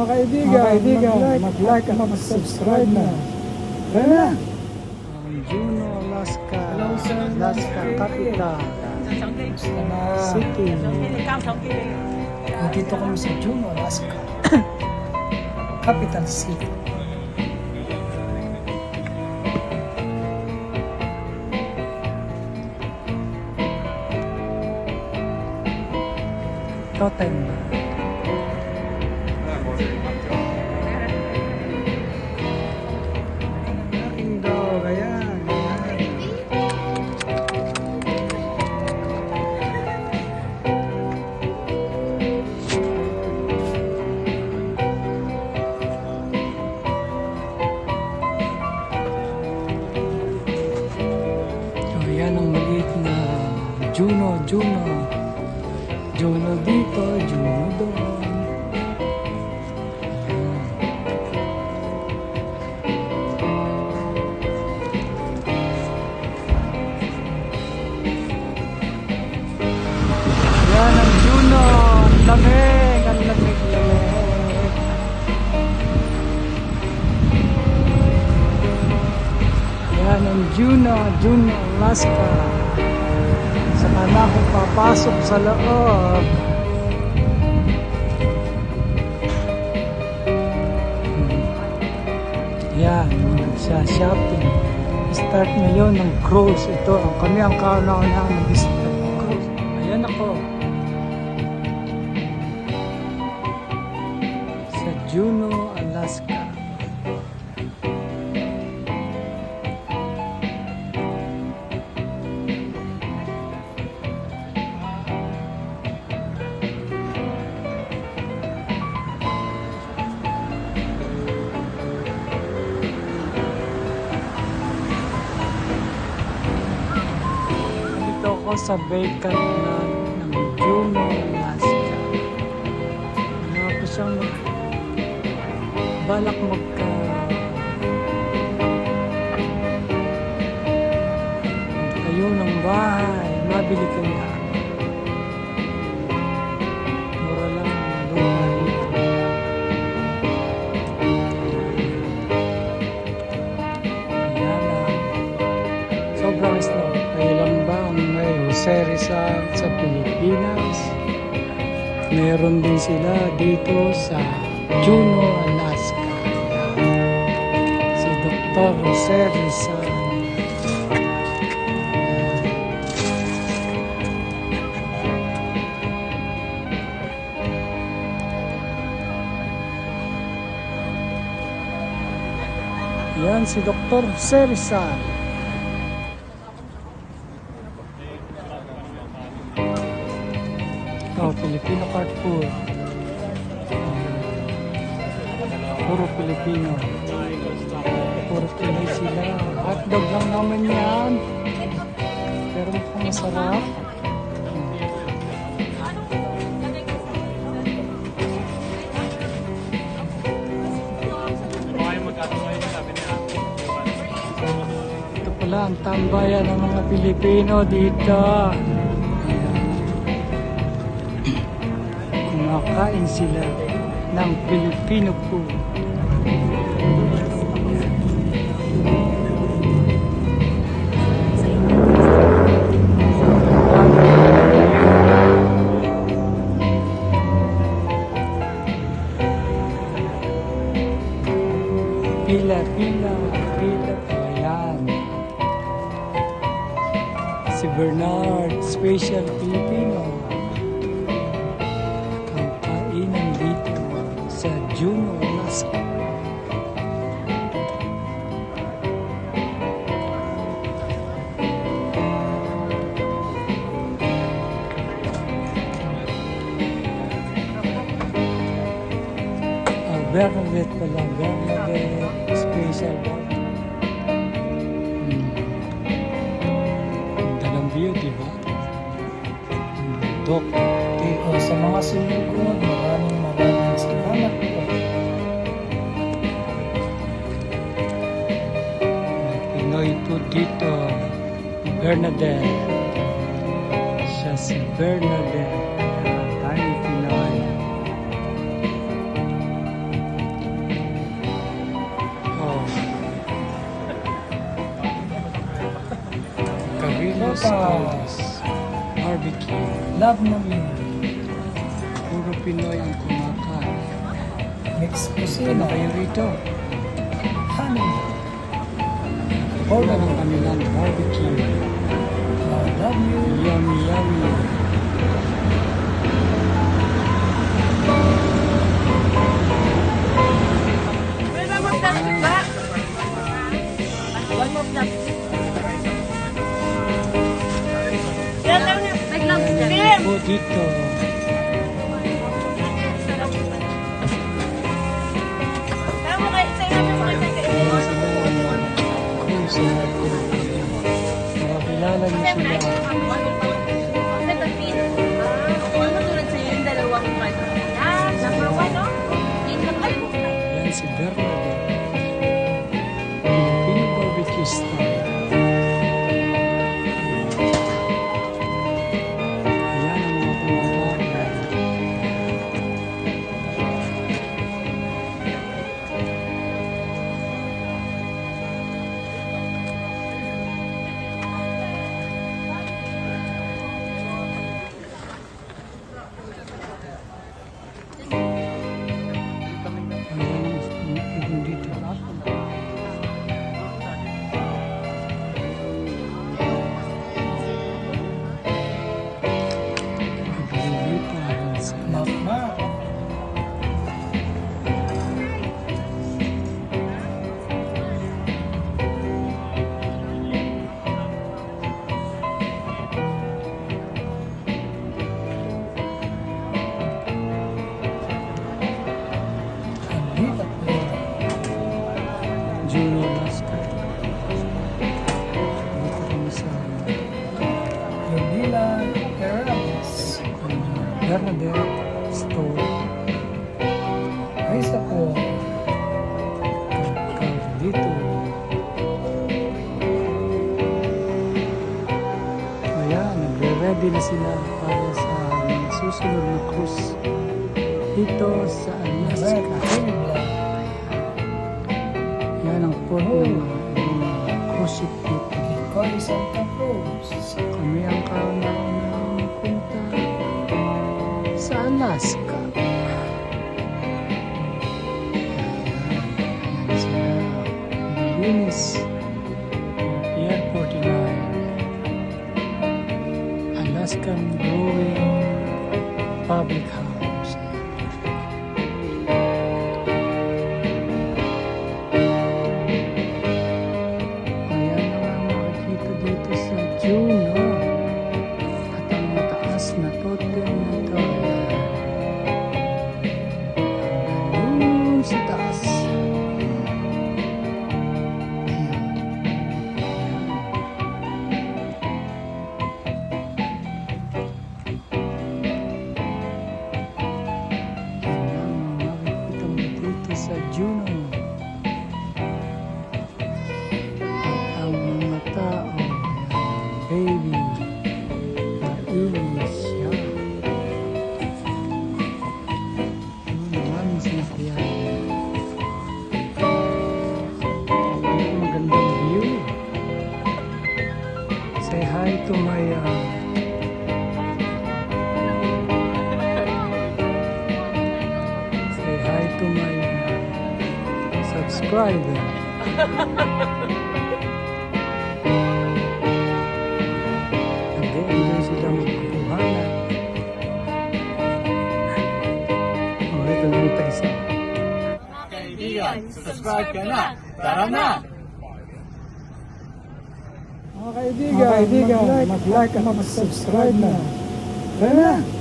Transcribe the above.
Mga kaibigan, Mga kaibigan, mag-like, mag-like at mag-subscribe na. Tara na! Juneau, Alaska. Alaska capital. City. Nandito kami sa Juneau, Alaska. Capital City. Totem. Na Juno, Juno. Juno dito, Juno doon. Yan ang Juno. Ang lamig, ang lamig. Yan ang Juno, Juno, Alaska. Saka na ako papasok sa loob. Yan, sa shopping. Start ngayon ng cruise. Ito, kami ang kauna-unahan nag-start ng cruise. Ayan ako. Sa Juneau, Alaska. Ako sa vacant land ng Juneau, Alaska. Ano ako siyang balak magka... kayo ng bahay, mabili ko na. Rizal sa Pilipinas? Meron din sila dito sa Juneau, Alaska. Si Dr. Jose Rizal. Yan si Dr. Jose Card food. Puro Filipino. Puro Pinoy sila. Hotdog lang naman yan. Pero mukhang masarap. Ito pala ang tambayan ng mga Pilipino dito. Kumakain sila ng Filipino food. Pila, pila, pila, ayan. Si Bernard, special Filipino. Bernadette pala, Bernadette special ba? Hmm. Ganda ng view, di ba? Hmm, Dok, Okay, o, sa mga sumusunod, maraming maraming salamat po. Pinoy po dito. Bernadette. Siya si Bernadette. Sopas. Barbecue. Love namin. Puro Pinoy ang kumakain. Mixed Ano cuisine. kayo rito? Honey. Puro Order. ang kanilang barbecue. I love you. Yummy, yummy. Po dito. Ayan sila na Makakilala niyo sila. Bernadette Store. Isa po. Dito. Ayan, nagre-ready na sila para sa susunod na cruise dito sa Alaska. Yan ang port ng mga mga cruise ship dito. Kami ang kauna-unang ласка. Venice airport in Alaska Growing Public House. Say hi to my uh, say hi to my uh, subscriber. Nag-enjoy sila magkukuhanan. Oh, ito lang ito isa. Kaibigan, subscribe ka na. Tara na. Mga kaibigan, mag-like, at mag-subscribe na. Tara na!